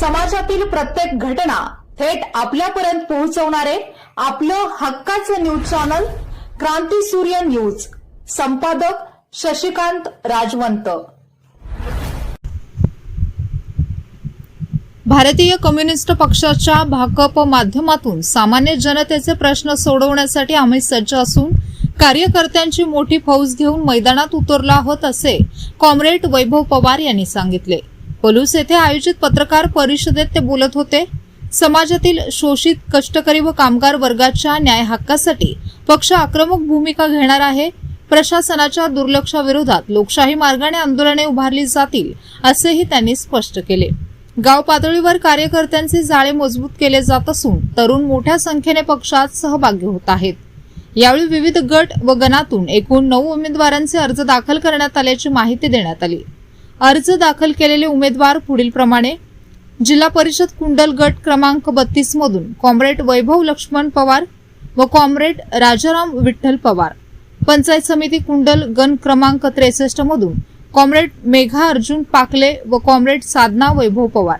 समाजातील प्रत्येक घटना थेट आपल्यापर्यंत पोहोचवणारे आपलं हक्काचं न्यूज चॅनल क्रांती सूर्य न्यूज. संपादक शशिकांत राजवंत. भारतीय कम्युनिस्ट पक्षाच्या भाकप माध्यमातून सामान्य जनतेचे प्रश्न सोडवण्यासाठी आम्ही सज्ज असून कार्यकर्त्यांची मोठी फौज घेऊन मैदानात उतरलो आहोत असे कॉम्रेड वैभव पवार यांनी सांगितले. पलूस येथे आयोजित पत्रकार परिषदेत ते बोलत होते समाजातील शोषित कष्टकरी व कामगार वर्गाच्या न्याय हक्कासाठी पक्ष आक्रमक भूमिका घेणार आहे. प्रशासनाच्या दुर्लक्षाविरोधात लोकशाही मार्गाने आंदोलने उभारली जातील असेही त्यांनी स्पष्ट केले. गाव पातळीवर कार्यकर्त्यांचे जाळे मजबूत केले जात असून तरुण मोठ्या संख्येने पक्षात सहभागी होत आहेत. यावेळी विविध गट व गणातून एकूण नऊ उमेदवारांचे अर्ज दाखल करण्यात आल्याची माहिती देण्यात आली. अर्ज दाखल केलेले उमेदवार पुढील प्रमाणे जिल्हा परिषद कुंडल गट क्रमांक बत्तीस मधून कॉम्रेड वैभव लक्ष्मण पवार व कॉम्रेड राजाराम विठ्ठल पवार. पंचायत समिती कुंडल गण क्रमांक त्रेसष्ट मधून कॉम्रेड मेघा अर्जुन पाकले व कॉम्रेड साधना वैभव पवार.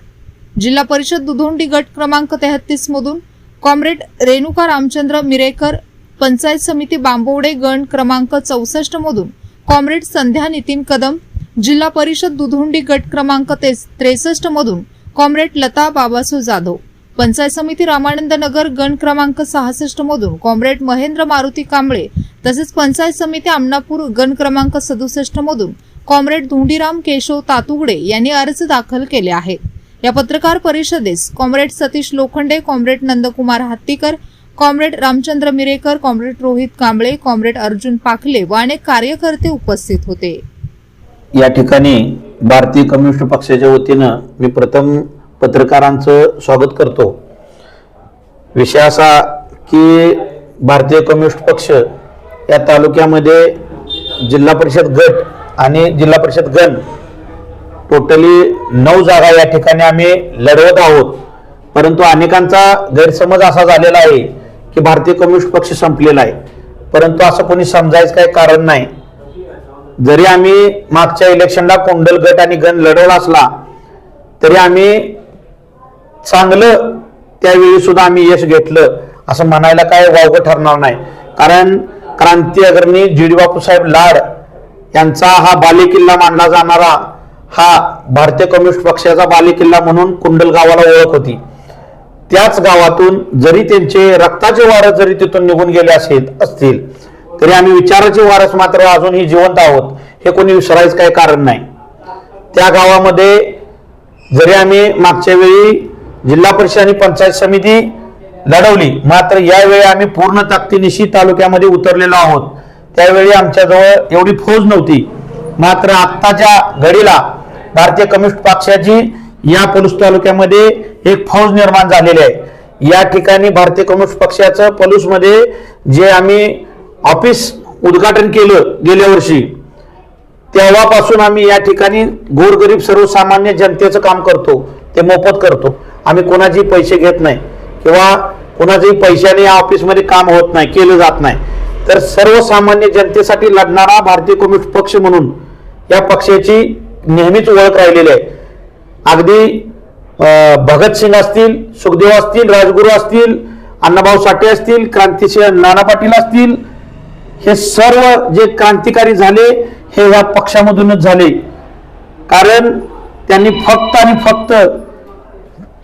जिल्हा परिषद दुधोंडी गट क्रमांक तेहतीस मधून कॉम्रेड रेणुका रामचंद्र मिरेकर पंचायत समिती बांबवडे गण क्रमांक चौसष्ट मधून कॉम्रेड संध्या नितीन कदम जिल्हा परिषद दुधोंडी गट क्रमांक त्रेसष्ट मधून कॉम्रेड लता बाबासो जाधव. पंचायत समिती रामानंद नगर गण क्रमांक सहासष्ट मधून कॉम्रेड महेंद्र मारुती कांबळे तसेच पंचायत समिती आमनापूर गण क्रमांक सदुसष्ट मधून कॉम्रेड धुंडीराम केशव तातुगडे यांनी अर्ज दाखल केले आहेत. या पत्रकार परिषदेस comrade Satish Lokhande comrade Nandkumar Hattikar comrade Ramchandra Mirekar comrade Rohit Kamble comrade Arjun Pakhale व अनेक कार्यकर्ते उपस्थित होते. या ठिकाणी भारतीय कम्युनिस्ट पक्षाच्या वतीनं मी प्रथम पत्रकारांचं स्वागत करतो. विषय असा की भारतीय कम्युनिस्ट पक्ष या तालुक्यामध्ये जिल्हा परिषद गट आणि जिल्हा परिषद गण टोटली नऊ जागा या ठिकाणी आम्ही लढवत आहोत. परंतु अनेकांचा गैरसमज असा झालेला आहे की भारतीय कम्युनिस्ट पक्ष संपलेला आहे. परंतु असं कोणी समजायचं काही कारण नाही. जरी आम्ही मागच्या इलेक्शनला कोंडल गट आणि गण लढवला असला तरी आम्ही चांगलं त्यावेळी सुद्धा आम्ही यश घेतलं असं म्हणायला काय वावगं ठरणार नाही. कारण क्रांती अग्रणी जी डी बापूसाहेब लाड यांचा हा बालेकिल्ला मानला जाणारा हा भारतीय कम्युनिस्ट पक्षाचा बालेकिल्ला म्हणून कुंडल गावाला ओळख होती. त्याच गावातून जरी त्यांचे रक्ताचे वारं जरी तिथून निघून गेले असेल असतील तरी आम्ही विचाराचे वारस मात्र अजूनही जिवंत आहोत. हे कोणी विसरायचं काही कारण नाही. त्या गावामध्ये जरी आम्ही मागच्या वेळी जिल्हा परिषद आणि पंचायत समिती लढवली मात्र यावेळी आम्ही पूर्ण ताकदीनिशी तालुक्यामध्ये उतरलेलो आहोत. त्यावेळी आमच्याजवळ एवढी फौज नव्हती. मात्र आत्ताच्या घडीला भारतीय कम्युनिस्ट पक्षाची या पलूस तालुक्यामध्ये एक फौज निर्माण झालेली आहे. या ठिकाणी भारतीय कम्युनिस्ट पक्षाचं पलूसमध्ये जे आम्ही ऑफिस उद्घाटन केलं गेल्या वर्षी. तेव्हापासून आम्ही या ठिकाणी गोरगरीब सर्वसामान्य जनतेचं काम करतो ते मोफत करतो. आम्ही कोणाचे पैसे घेत नाही किंवा कोणाचेही पैशाने या ऑफिसमध्ये काम होत नाही केलं जात नाही. तर सर्वसामान्य जनतेसाठी लढणारा भारतीय कम्युनिस्ट पक्ष म्हणून या पक्षाची नेहमीच ओळख राहिलेली आहे. अगदी भगतसिंग असतील सुखदेव असतील राजगुरू असतील अण्णाभाऊ साठे असतील क्रांतिसिंह नाना पाटील असतील हे सर्व जे क्रांतिकारी झाले हे या पक्षामधूनच झाले. कारण त्यांनी फक्त आणि फक्त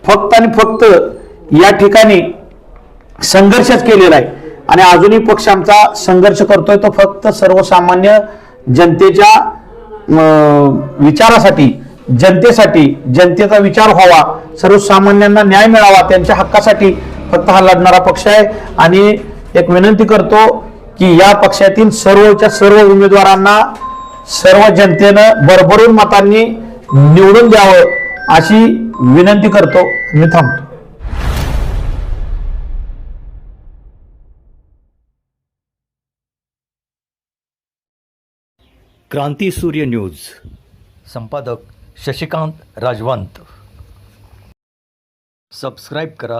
फक्त आणि फक्त या ठिकाणी संघर्षच केलेला आहे. आणि अजूनही पक्ष आमचा संघर्ष करतोय तो फक्त सर्वसामान्य जनतेच्या विचारासाठी जनतेसाठी जनतेचा विचार व्हावा सर्वसामान्यांना न्याय मिळावा त्यांच्या हक्कासाठी फक्त हा लढणारा पक्ष आहे. आणि एक विनंती करतो की या पक्षातील सर्वच्या सर्व उमेदवारांना सर्व जनतेनं भरभरून मतांनी निवडून द्यावं अशी विनंती करतो मी थांबतो. क्रांती सूर्य न्यूज. संपादक शशिकांत राजवंत. सबस्क्राईब करा.